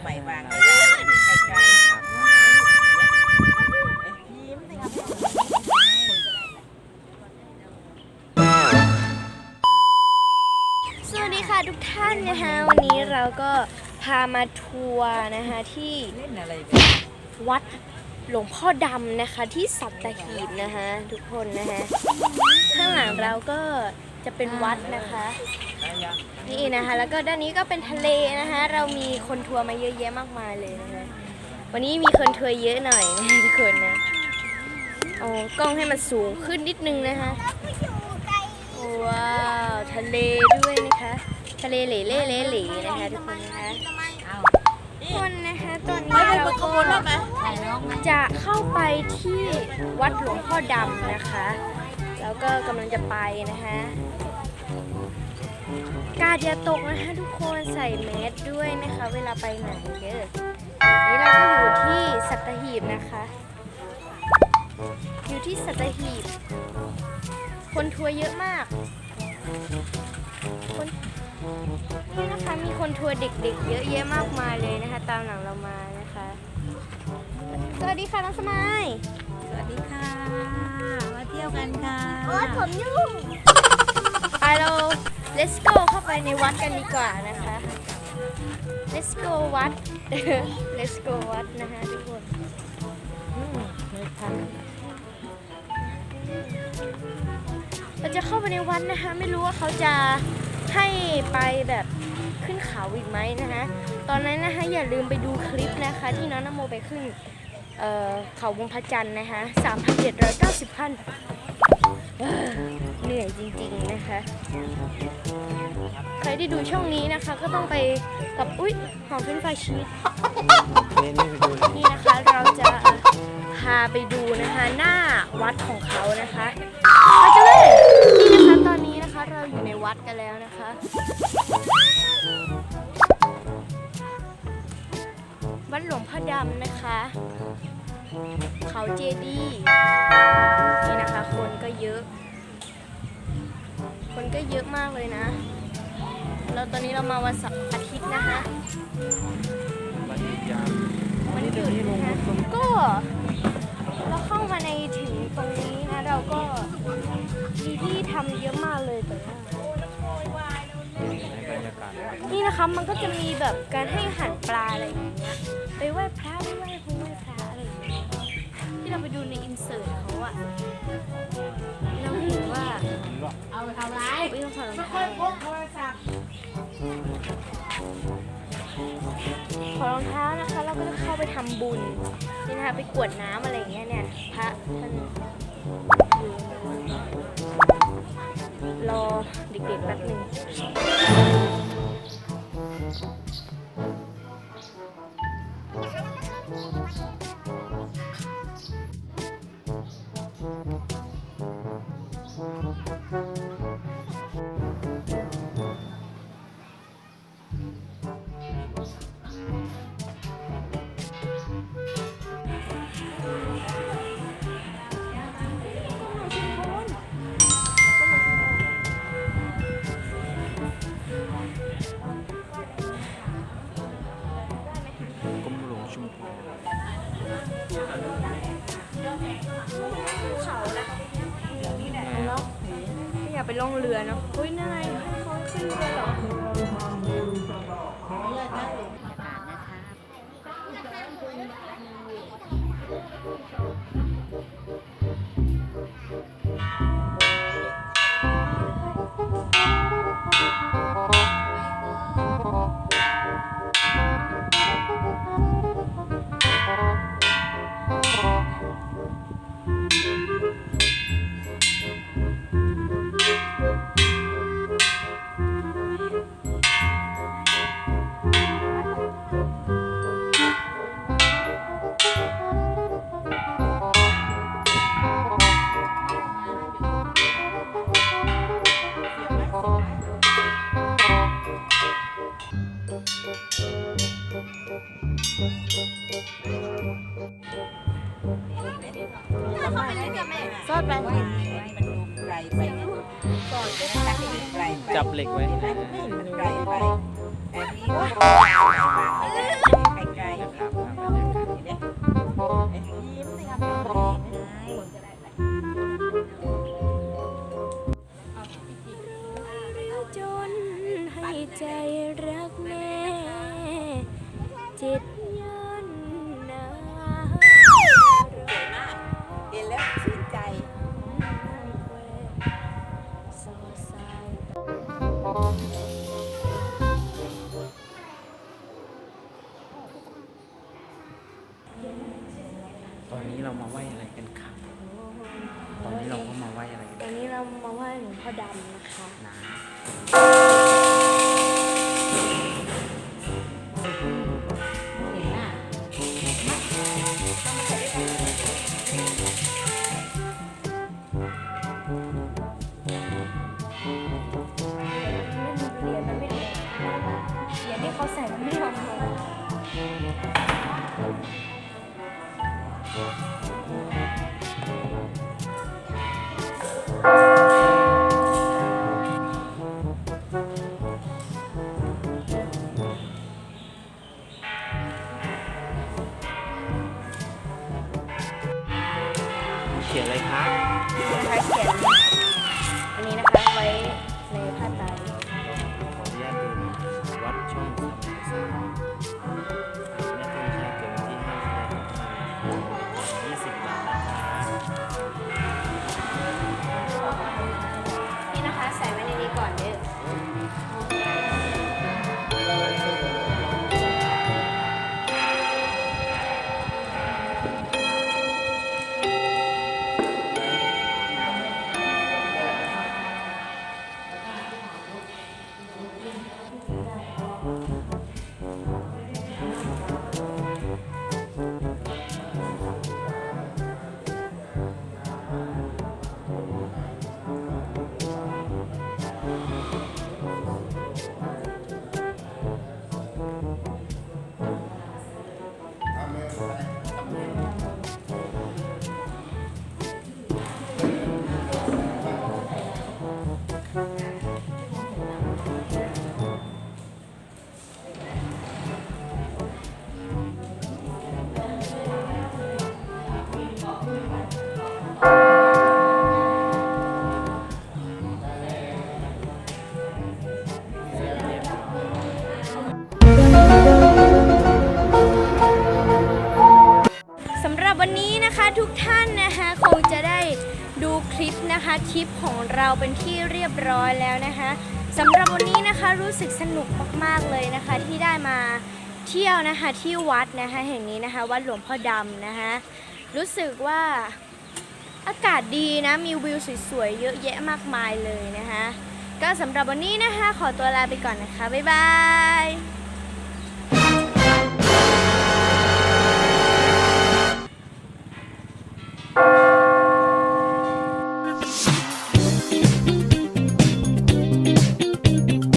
างใหม่วางไม่ได้ไกลๆยิ้มสิครับสวัสดีค่ะทุกท่านนะคะวันนี้เราก็พามาทัวร์นะคะที่เล่นอะไรวัดหลวงพ่อดำนะคะที่สัตหีบนะคะทุกคนนะคะข้างหลังเราก็ จะเป็นวัดนะคะ นี่นะคะ แล้วก็ด้านนี้ก็เป็นทะเลนะคะ เรามีคนทัวร์มาเยอะแยะมากมายเลยนะคะ วันนี้มีคนทัวร์เยอะหน่อยนะคะทุกคนนะโอ้กล้องให้มันสูงขึ้นนิดนึงนะคะว้าวทะเลด้วยนะคะ ทะเลเหล่เล่เล่เหล่นะคะทุกคนนะคะทุกคนนะคะตอนนี้ไม่ได้เราประก็มูลแล้วไหมจะเข้าไปที่วัดหลวงพ่อดำนะคะ แล้วก็กำลังจะไปนะคะกาดอย่าตกนะคะทุกคนใส่แมสด้วยนะคะ เวลาไปไหนเด้อนี่เราก็อยู่ที่สัตหีบนะคะ อยู่ที่สัตหีบ คนทัวร์เยอะมาก คนนี่นะคะมีคนทัวร์เด็กๆ เยอะแยะมากมายเลยนะคะ ตามหลังเรามานะคะ สวัสดีค่ะน้องสมายสวัสดีค่ะ มาเที่ยวกัน ผมยุ่งไปเรา let's go เข้าไปในวัดกันดีกว่านะคะ let's go วัด let's go วัดนะคะทุกคนอืมไม่ทันเราจะเข้าไปในวัดนะคะ ไม่รู้ว่าเขาจะให้ไปแบบขึ้นเขาอีกไหมนะคะตอนนั้นนะคะอย่าลืมไปดูคลิปนะคะ ที่น้องนโมไปขึ้นเอ่อเขาวงพระจันทร์นะคะ3,790ขั้นเอ้อเเหนื่อยจริงๆนะคะ ใครที่ดูช่องนี้นะคะ ก็ต้องไปกับอุ๊ยหอมเฟรนฟรายชีสนี่นี่ไปดูนี่นะคะเราจะพาไปดูนะคะหน้าวัดของเขานะคะไปกันเลยนี่นะคะตอนนี้นะคะเราอยู่ในวัดกันแล้วนะคะวัดหลวงพ่อดำนะคะ เขาเจดีนี่นะคะ คนก็เยอะ คนก็เยอะมากเลยนะแล้วตอนนี้เรามาวันเสาร์อาทิตย์นะคะบันทึกยามมันหยุดนะคะก็เราเข้ามาในถึงตรงนี้นะ เราก็มีที่ทำเยอะมากเลยแต่ว่านี่นะคะมันก็จะมีแบบการให้อาหารปลาอะไรอย่างเงี้ยไปไหว้พระไปไหว้พระไหว้พระอะไรอย่างเงี้ย ที่เราไปดูในอินเสิร์ตเขาอะเราเห็นว่าเอาทำไรอุ้ยต้องถอดรองเท้าอยพกโทรศัพท์ถอดรองเท้านะคะเราก็จะเข้าไปทำบุญนี่นะคะไปกวดน้ำอะไรอย่างเงี้ยเนี่ยพระท่านอยู่รอเด็กๆแป๊บหนึงก ไปล่องเรือเนาะอุ้ยนายให้เขาขึ้นเรือเหรอซอ จับเหล็กไว้ไกลไปไกลไกลยิ้มสิครับจนให้ใจรักแม่จิต ขียนอะไรครับนะคะเขียนอันนี้นะคะไว้ในผ้าไตรขออนุญาตดูวัดช่องสามสามแม่ตุ้มชายเกิดวันที่5มกราคม ทริปของเราเป็นที่เรียบร้อยแล้วนะคะสำหรับวันนี้นะคะรู้สึกสนุกมากๆเลยนะคะ ที่ได้มาเที่ยวนะคะที่วัดนะคะแห่งนี้นะคะวัดหลวงพ่อดำนะคะรู้สึกว่าอากาศดีนะมีวิวสวยๆเยอะแยะมากมายเลยนะคะก็สำหรับวันนี้นะคะ ขอตัวลาไปก่อนนะคะ บ๊ายบาย